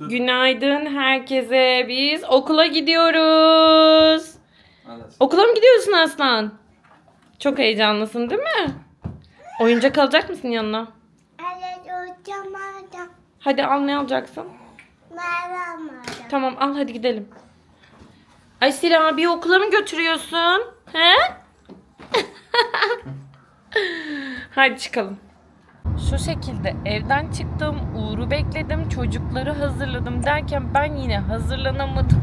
Günaydın herkese. Biz okula gidiyoruz. Hadi. Okula mı gidiyorsun Aslan? Çok heyecanlısın değil mi? Oyuncak alacak mısın yanına? Evet hocam hocam. Hadi al ne alacaksın? Merhaba hocam. Tamam al hadi gidelim. Aysel abi okula mı götürüyorsun? He? hadi çıkalım. Şu şekilde evden çıktım, Uğur'u bekledim, çocukları hazırladım derken ben yine hazırlanamadım.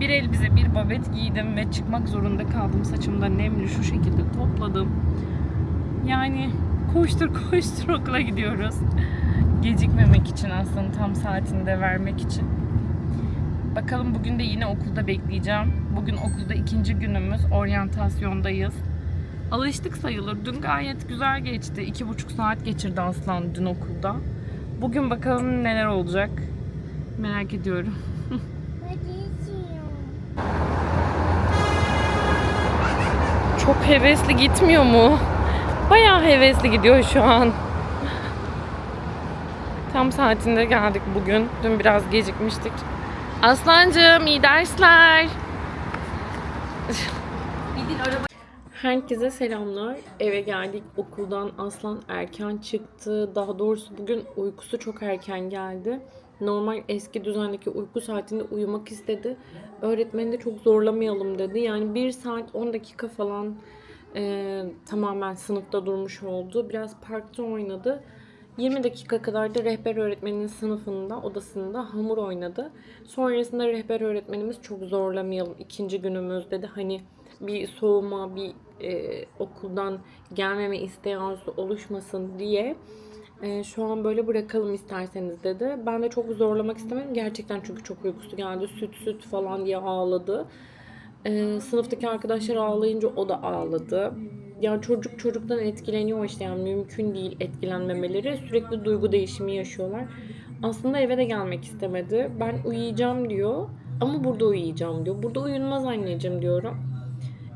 Bir elbize, bir babet giydim ve çıkmak zorunda kaldım. Saçımda nemli şu şekilde topladım. Yani koştur koştur okula gidiyoruz. Gecikmemek için aslında tam saatinde vermek için. Bakalım bugün de yine okulda bekleyeceğim. Bugün okulda ikinci günümüz. Oryantasyondayız. Alıştık sayılır. Dün gayet güzel geçti. İki buçuk saat geçirdi Aslan dün okulda. Bugün bakalım neler olacak. Merak ediyorum. Çok hevesli gitmiyor mu? Bayağı hevesli gidiyor şu an. Tam saatinde geldik bugün. Dün biraz gecikmiştik. Aslancığım iyi dersler. Herkese selamlar. Eve geldik. Okuldan Aslan erken çıktı. Daha doğrusu bugün uykusu çok erken geldi. Normal eski düzendeki uyku saatinde uyumak istedi. Öğretmeni de çok zorlamayalım dedi. Yani 1 saat 10 dakika falan e, tamamen sınıfta durmuş oldu. Biraz parkta oynadı. 20 dakika kadar da rehber öğretmeninin sınıfında, odasında hamur oynadı. Sonrasında rehber öğretmenimiz çok zorlamayalım ikinci günümüz dedi. Hani bir soğuma, bir e, okuldan gelmeme isteği oluşmasın diye e, şu an böyle bırakalım isterseniz dedi. Ben de çok zorlamak istemedim. Gerçekten çünkü çok uykusu geldi. Süt süt falan diye ağladı. E, sınıftaki arkadaşlar ağlayınca o da ağladı. Yani çocuk çocuktan etkileniyor işte yani mümkün değil etkilenmemeleri. Sürekli duygu değişimi yaşıyorlar. Aslında eve de gelmek istemedi. Ben uyuyacağım diyor. Ama burada uyuyacağım diyor. Burada uyunmaz anneciğim diyorum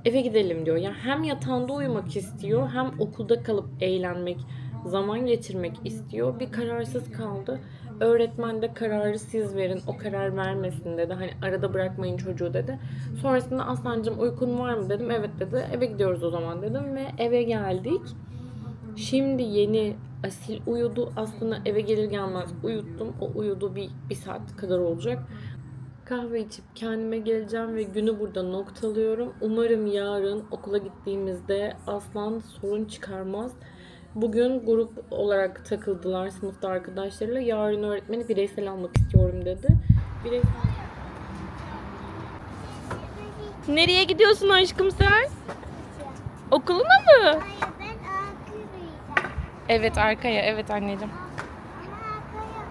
eve gidelim diyor. Yani hem yatağında uyumak istiyor hem okulda kalıp eğlenmek, zaman geçirmek istiyor. Bir kararsız kaldı. Öğretmen de kararı siz verin, o karar vermesin dedi. Hani arada bırakmayın çocuğu dedi. Sonrasında Aslancığım uykun var mı dedim. Evet dedi. Eve gidiyoruz o zaman dedim ve eve geldik. Şimdi yeni Asil uyudu. Aslında eve gelir gelmez uyuttum. O uyudu bir, bir saat kadar olacak. Kahve içip kendime geleceğim ve günü burada noktalıyorum. Umarım yarın okula gittiğimizde Aslan sorun çıkarmaz. Bugün grup olarak takıldılar sınıfta arkadaşlarıyla. Yarın öğretmeni bireysel almak istiyorum dedi. Bireysel... Nereye gidiyorsun aşkım sen? Okuluna mı? Hayır ben arkaya. Evet arkaya. Evet anneciğim. Ama arkaya.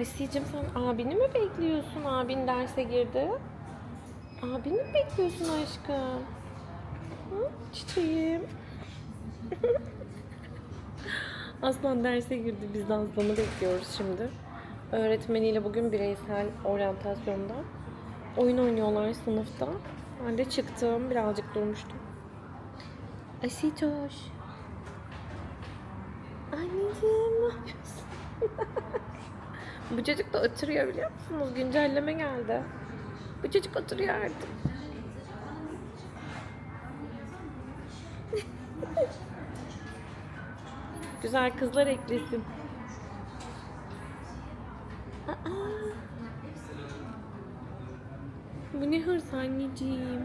Asiye'cim sen abini mi bekliyorsun? Abin derse girdi. Abini mi bekliyorsun aşkım? Hı? Çiçeğim. Aslan derse girdi. Biz de Aslan'ı bekliyoruz şimdi. Öğretmeniyle bugün bireysel oryantasyonda oyun oynuyorlar sınıfta. Ben de çıktım. Birazcık durmuştum. Asitoş. Anneciğim ne yapıyorsun? Bu çocuk da oturuyor biliyor musunuz? Güncelleme geldi. Bu çocuk oturuyor artık. Güzel kızlar eklesin. Bu ne hırs anneciğim?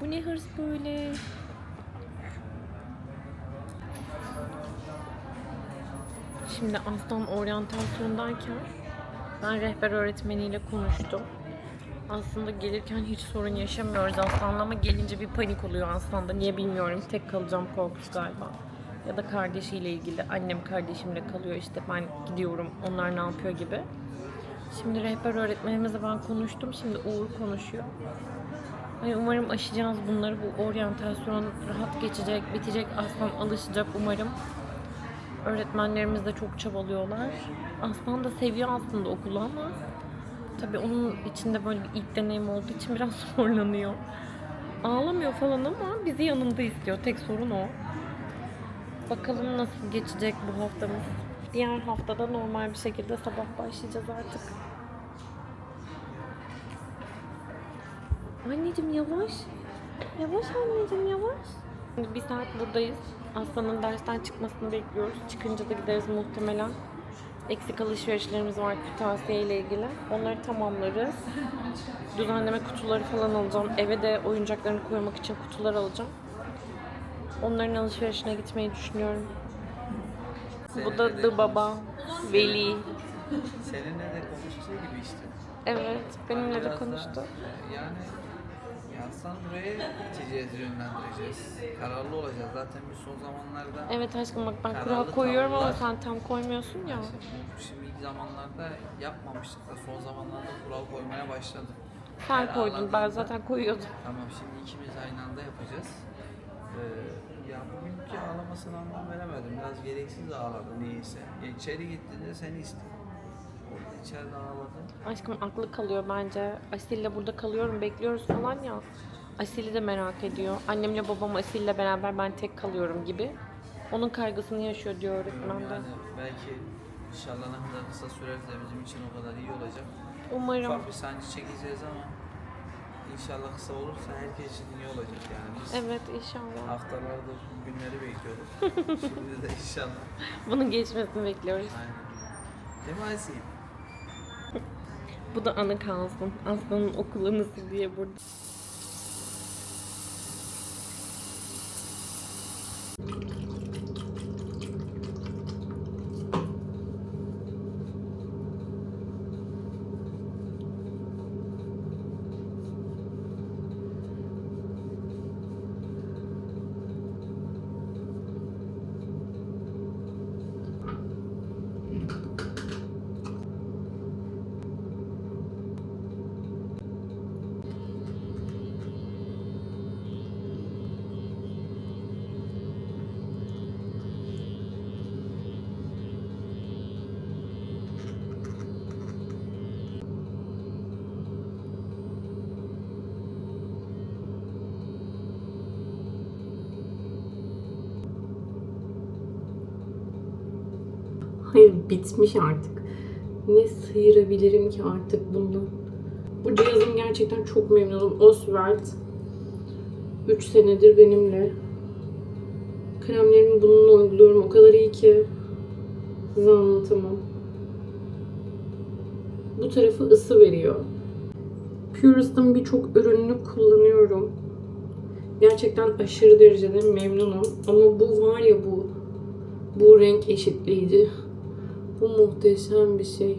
Bu ne hırs böyle? Şimdi Aslan oryantasyondayken ben rehber öğretmeniyle konuştum. Aslında gelirken hiç sorun yaşamıyoruz Aslan'la ama gelince bir panik oluyor Aslan'da. Niye bilmiyorum. Tek kalacağım korkusu galiba. Ya da kardeşiyle ilgili. Annem kardeşimle kalıyor işte ben gidiyorum. Onlar ne yapıyor gibi. Şimdi rehber öğretmenimizle ben konuştum. Şimdi Uğur konuşuyor. Hani umarım aşacağız bunları. Bu oryantasyon rahat geçecek, bitecek. Aslan alışacak umarım. Öğretmenlerimiz de çok çabalıyorlar. Aslan da seviyor aslında okulu ama tabii onun içinde böyle bir ilk deneyim olduğu için biraz zorlanıyor. Ağlamıyor falan ama bizi yanında istiyor. Tek sorun o. Bakalım nasıl geçecek bu haftamız. Diğer haftada normal bir şekilde sabah başlayacağız artık. Anneciğim yavaş. Yavaş anneciğim yavaş. Şimdi bir saat buradayız. Aslan'ın dersten çıkmasını bekliyoruz. Çıkınca da gideriz muhtemelen. Eksik alışverişlerimiz var kırtasiye ile ilgili. Onları tamamlarız. Düzenleme kutuları falan alacağım. Eve de oyuncaklarını koymak için kutular alacağım. Onların alışverişine gitmeyi düşünüyorum. Bu da The Baba, Veli. Seninle de konuştuğu gibi işte. Evet, benimle de konuştu. e, yani yazsan buraya iteceğiz, yönlendireceğiz. Kararlı olacağız. Zaten biz son zamanlarda Evet aşkım bak ben Kararlı kural koyuyorum ama tavırlar. sen tam koymuyorsun ya. bu şimdi ilk zamanlarda yapmamıştık da son zamanlarda kural koymaya başladık. Sen Her koydun, ben zaten koyuyordum. Tamam şimdi ikimiz aynı anda yapacağız. Ee, ya bugünkü ağlamasına anlam veremedim. Biraz gereksiz ağladı niyeyse. Ya içeri gittiğinde seni istedi. İçeride ağladı. Aşkım aklı kalıyor bence. Asil'le burada kalıyorum, bekliyoruz falan ya. Asil'i de merak ediyor. Annemle babam Asil'le beraber ben tek kalıyorum gibi. Onun kaygısını yaşıyor diyor öğretmen de. Yani belki inşallah ne kadar kısa sürerse bizim için o kadar iyi olacak. Umarım. Ufak bir sancı çekeceğiz ama inşallah kısa olursa herkes için iyi olacak yani. Biz Evet inşallah. haftalardır günleri bekliyoruz. Şimdi de inşallah. Bunun geçmesini bekliyoruz. Aynen. Değil mi Asil? Bu da anı kalsın. Aslanın okulu nasıl diye burada. Hayır bitmiş artık. Ne sıyırabilirim ki artık bundan? Bu cihazım gerçekten çok memnunum. Oswald 3 senedir benimle. Kremlerimi bununla uyguluyorum. O kadar iyi ki size anlatamam. Bu tarafı ısı veriyor. Purist'ın birçok ürününü kullanıyorum. Gerçekten aşırı derecede memnunum. Ama bu var ya bu bu renk eşitleyici. Bu muhteşem bir şey.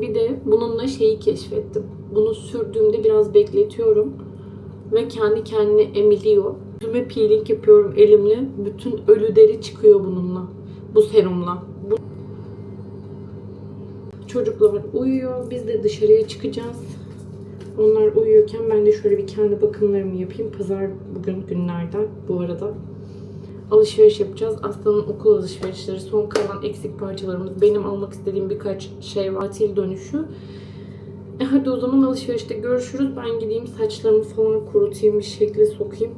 Bir de bununla şeyi keşfettim. Bunu sürdüğümde biraz bekletiyorum. Ve kendi kendine emiliyor. Yüzüme peeling yapıyorum elimle. Bütün ölü deri çıkıyor bununla. Bu serumla. Bu... Çocuklar uyuyor. Biz de dışarıya çıkacağız. Onlar uyuyorken ben de şöyle bir kendi bakımlarımı yapayım. Pazar bugün günlerden bu arada alışveriş yapacağız. Aslanın okul alışverişleri, son kalan eksik parçalarımız, benim almak istediğim birkaç şey var. Tatil dönüşü. E hadi o zaman alışverişte görüşürüz. Ben gideyim saçlarımı falan kurutayım, bir şekle sokayım.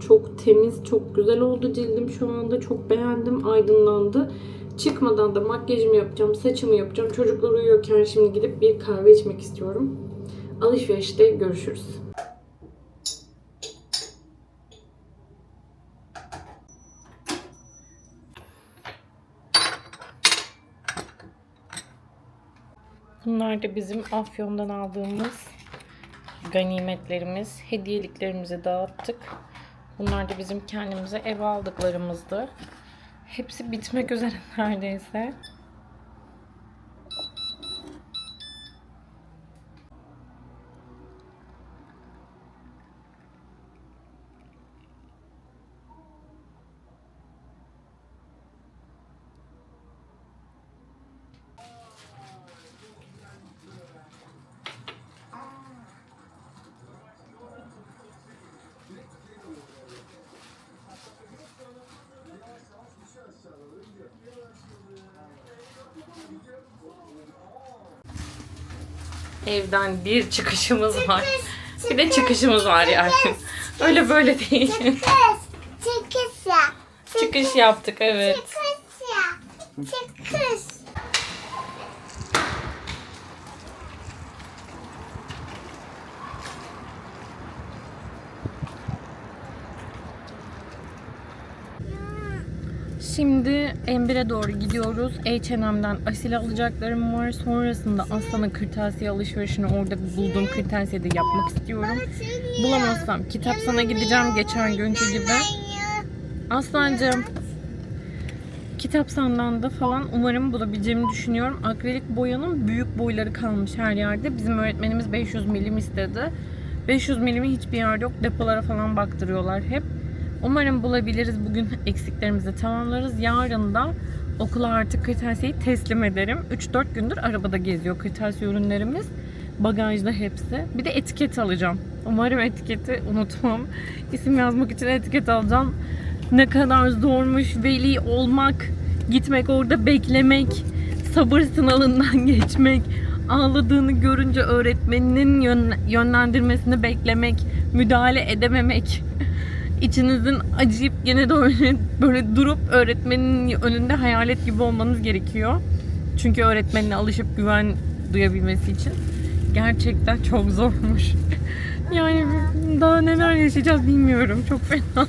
Çok temiz, çok güzel oldu cildim şu anda. Çok beğendim, aydınlandı. Çıkmadan da makyajımı yapacağım, saçımı yapacağım. Çocuklar uyuyorken şimdi gidip bir kahve içmek istiyorum. Alışverişte görüşürüz. Bunlar da bizim Afyon'dan aldığımız ganimetlerimiz. Hediyeliklerimizi dağıttık. Bunlar da bizim kendimize ev aldıklarımızdı. Hepsi bitmek üzere neredeyse. Evden bir çıkışımız var. Bir de çıkışımız var yani. Öyle böyle değil. Çıkış ya. Çıkış yaptık evet. Çıkış Çıkış. Şimdi M1'e doğru gidiyoruz. H&M'den asil alacaklarım var. Sonrasında Aslan'a kırtasiye alışverişini orada bulduğum kırtasiyede yapmak istiyorum. Bulamazsam kitap sana gideceğim geçen günkü gibi. Aslancığım kitap sandığında falan umarım bulabileceğimi düşünüyorum. Akrilik boyanın büyük boyları kalmış her yerde. Bizim öğretmenimiz 500 milim istedi. 500 milimi hiçbir yerde yok. Depolara falan baktırıyorlar hep. Umarım bulabiliriz. Bugün eksiklerimizi tamamlarız. Yarın da okula artık kırtasiyeyi teslim ederim. 3-4 gündür arabada geziyor kırtasiye ürünlerimiz. Bagajda hepsi. Bir de etiket alacağım. Umarım etiketi unutmam. İsim yazmak için etiket alacağım. Ne kadar zormuş veli olmak, gitmek orada beklemek, sabır sınavından geçmek, ağladığını görünce öğretmeninin yön- yönlendirmesini beklemek, müdahale edememek. İçinizin acıyıp gene de öyle böyle durup öğretmenin önünde hayalet gibi olmanız gerekiyor. Çünkü öğretmenine alışıp güven duyabilmesi için. Gerçekten çok zormuş. Yani daha neler yaşayacağız bilmiyorum. Çok fena.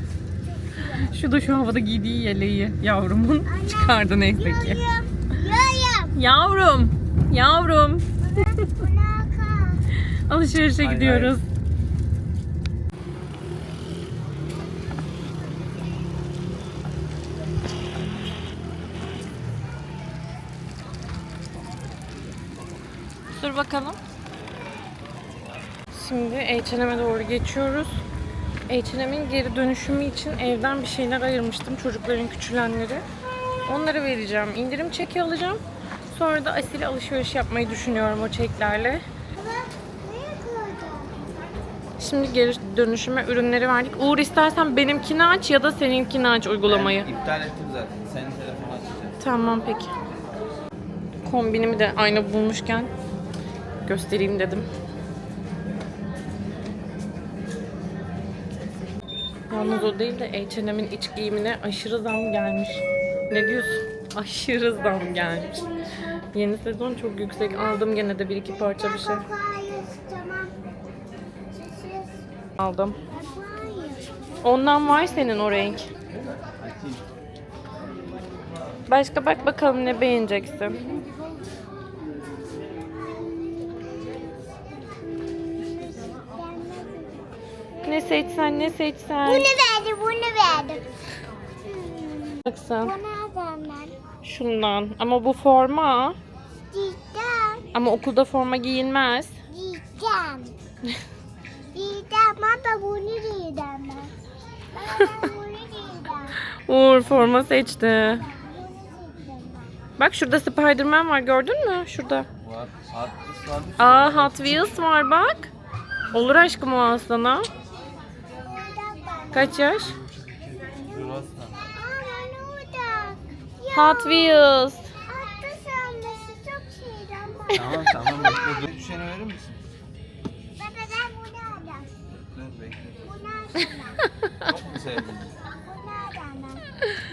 Şu da şu havada giydiği yeleği yavrumun çıkardı neyse ki. Yavrum, yavrum. Kal. Alışverişe gidiyoruz. Bakalım. Şimdi H&M'e doğru geçiyoruz. H&M'in geri dönüşümü için evden bir şeyler ayırmıştım. Çocukların küçülenleri. Onları vereceğim. İndirim çeki alacağım. Sonra da asil alışveriş yapmayı düşünüyorum o çeklerle. Şimdi geri dönüşüme ürünleri verdik. Uğur istersen benimkini aç ya da seninkini aç uygulamayı. Ben iptal ettim zaten. Senin telefonu açacağım. Tamam peki. Kombinimi de aynı bulmuşken göstereyim dedim. Yalnız o değil de H&M'in iç giyimine aşırı zam gelmiş. Ne diyorsun? Aşırı zam gelmiş. Yeni sezon çok yüksek. Aldım gene de bir iki parça bir şey. Aldım. Ondan var senin o renk. Başka bak bakalım ne beğeneceksin. Ne seçsen ne seçsen. Bunu verdim, bunu verdim. Baksan. Bu nereden ben? Şundan. Ama bu forma. Diyeceğim, Ama okulda forma giyilmez. diyeceğim. Diyeceğim, baba bunu diyeceğim ben. Bunu diyeceğim. Uğur forma seçti. Bunu. Bak şurada Spiderman var gördün mü? Şurada. Var. Hadi. Aa Hot Wheels var bak. Olur aşkım o aslana. Kaç yaş? Hot Wheels. Atlı sanması çok şeydi ama. Tamam tamam bekle. Dur. Düşeni verir misin? Baba ben bunu alacağım. Dur bekle. Bunu alacağım. Çok mu sevdin? Bunu alacağım.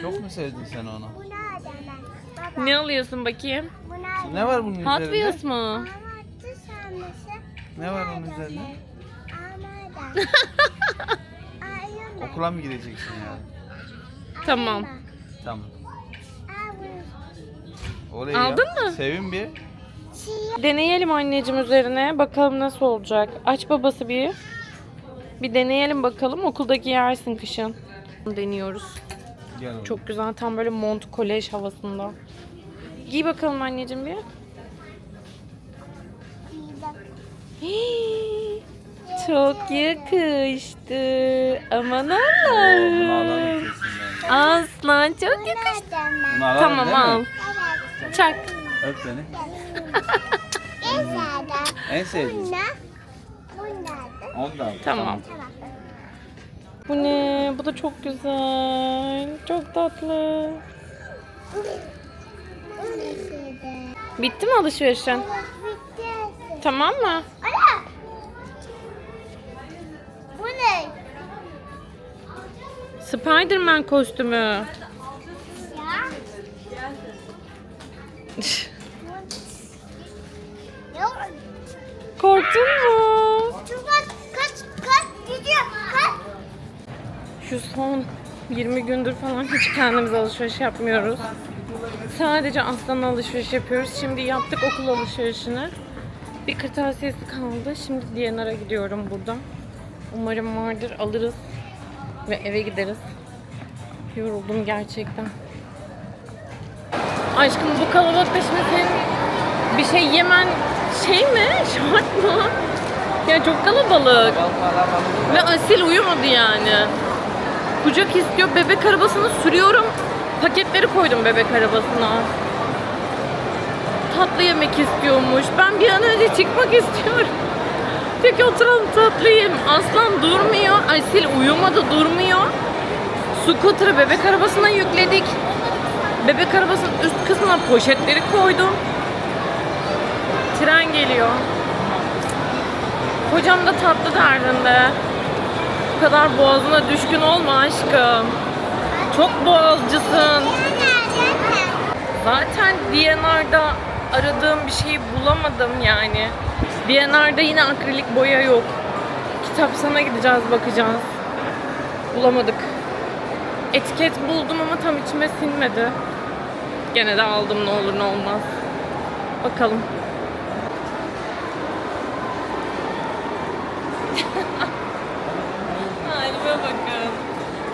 Çok mu sevdin sen onu? Bunu alacağım. Baba. Ne alıyorsun bakayım? Bunu alacağım. Ne var bunun Hot üzerinde? Wheels mı? Ama atlı sanması. Ne var onun üzerinde? Ama. Okula mı gideceksin ya? Tamam. Tamam. Orayı Aldın yap. mı? Sevin bir. Deneyelim anneciğim üzerine. Bakalım nasıl olacak. Aç babası bir. Bir deneyelim bakalım. Okulda giyersin kışın. Deniyoruz. Gel oğlum. Çok güzel. Tam böyle mont kolej havasında. Giy bakalım anneciğim bir. siyah. Hii, Çok yakıştı. Aman Allah'ım. Aslan çok yakıştı. Bunu alalım Tamam değil mi? al. Evet. Çak. Öp beni. En sevdiğin. Ondan. Tamam. Bu ne? Bu da çok güzel. Çok tatlı. Bitti mi alışverişin? Tamam mı? Spiderman kostümü. Korktun mu? Kaç kaç gidiyor kaç. Şu son 20 gündür falan hiç kendimiz alışveriş yapmıyoruz. Sadece aslan alışveriş yapıyoruz. Şimdi yaptık okul alışverişini. Bir kırtasiyesi kaldı. Şimdi DNR'a gidiyorum buradan. Umarım vardır alırız ve eve gideriz. Yoruldum gerçekten. Aşkım bu kalabalıkta şimdi senin bir şey yemen şey mi? Şart mı? Ya çok kalabalık. Ve Asil uyumadı yani. Kucak istiyor. Bebek arabasını sürüyorum. Paketleri koydum bebek arabasına. Tatlı yemek istiyormuş. Ben bir an önce çıkmak istiyorum. Peki oturalım tatlı yiyelim. Aslan durmuyor. Asil uyumadı durmuyor. Scooter'ı bebek arabasına yükledik. Bebek arabasının üst kısmına poşetleri koydum. Tren geliyor. Kocam da tatlı derdinde. Bu kadar boğazına düşkün olma aşkım. Çok boğazcısın. Zaten DNR'da aradığım bir şeyi bulamadım yani. DNR'da yine akrilik boya yok. Kitap sana gideceğiz bakacağız. Bulamadık. Etiket buldum ama tam içime sinmedi. Gene de aldım ne olur ne olmaz. Bakalım. Halime bakın.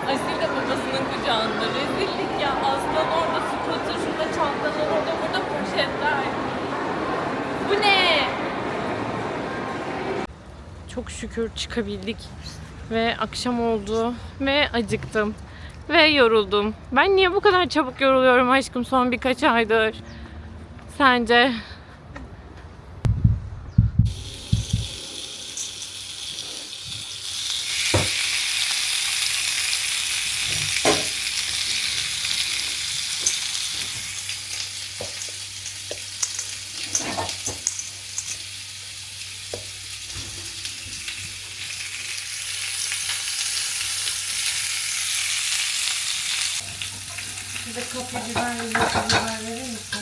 Asil de babasının kucağında. Rezillik ya. Aslan orada, scooter şurada, çantalar orada, burada poşetler. Bu ne? Çok şükür çıkabildik. Ve akşam oldu. Ve acıktım. Ve yoruldum. Ben niye bu kadar çabuk yoruluyorum aşkım son birkaç aydır? Sence? Bize kapya biber ve yeşil biber verir misin?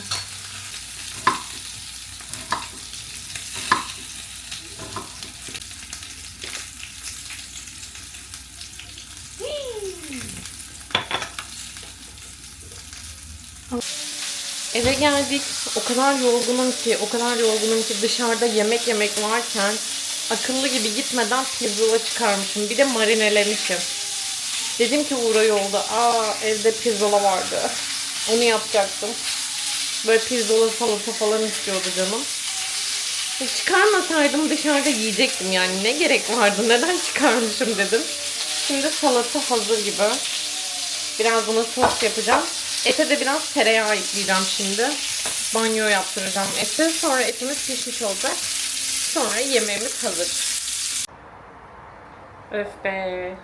Eve geldik. O kadar yorgunum ki, o kadar yorgunum ki dışarıda yemek yemek varken akıllı gibi gitmeden pirzola çıkarmışım. Bir de marinelemişim. Dedim ki Uğra yolda, aa evde pirzola vardı. Onu yapacaktım. Böyle pirzola salata falan istiyordu canım. E, Çıkarmasaydım dışarıda yiyecektim yani. Ne gerek vardı, neden çıkarmışım dedim. Şimdi salata hazır gibi. Biraz buna sos yapacağım. Ete de biraz tereyağı ekleyeceğim şimdi. Banyo yaptıracağım ete. Sonra etimiz pişmiş olacak. Sonra yemeğimiz hazır. Öf be.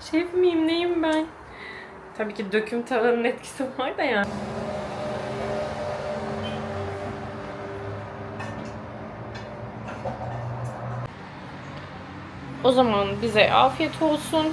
Şef miyim neyim ben? Tabii ki döküm tavanın etkisi var da yani. O zaman bize afiyet olsun.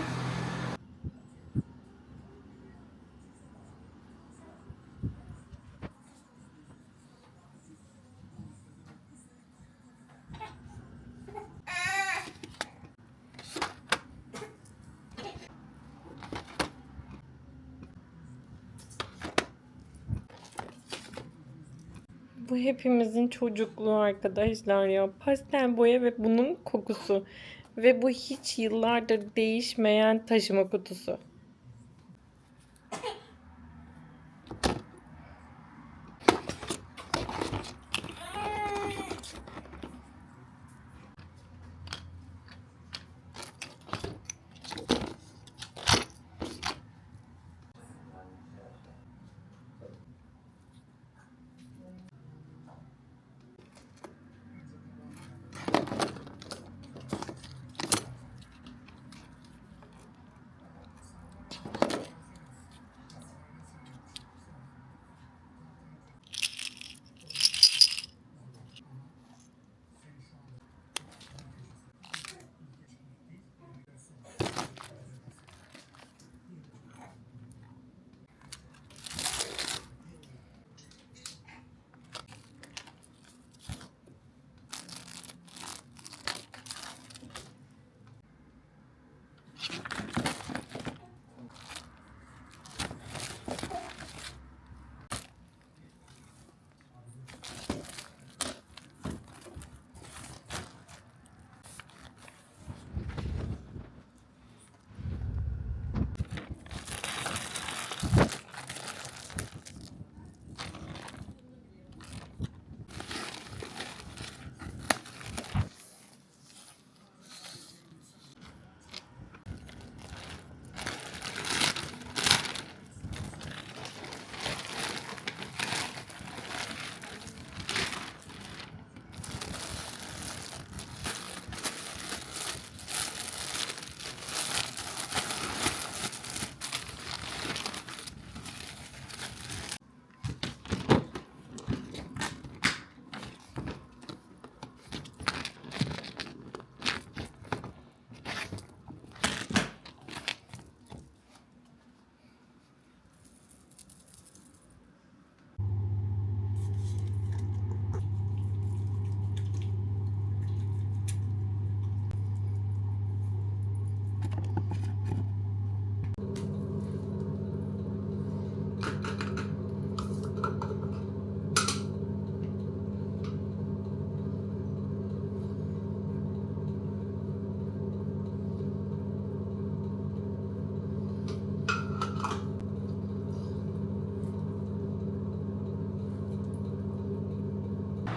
Bu hepimizin çocukluğu arkadaşlar ya. Pastel boya ve bunun kokusu. Ve bu hiç yıllardır değişmeyen taşıma kutusu.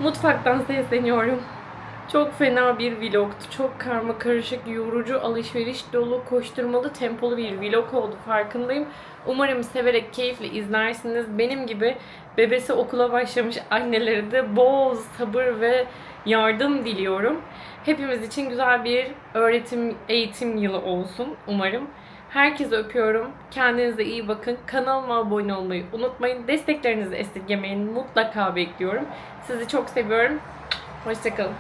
Mutfaktan sesleniyorum. Çok fena bir vlogtu. Çok karma karışık, yorucu, alışveriş dolu, koşturmalı, tempolu bir vlog oldu farkındayım. Umarım severek, keyifle izlersiniz. Benim gibi bebesi okula başlamış annelere de bol sabır ve yardım diliyorum. Hepimiz için güzel bir öğretim, eğitim yılı olsun umarım. Herkese öpüyorum. Kendinize iyi bakın. Kanalıma abone olmayı unutmayın. Desteklerinizi esirgemeyin. Mutlaka bekliyorum. Sizi çok seviyorum. Hoşçakalın.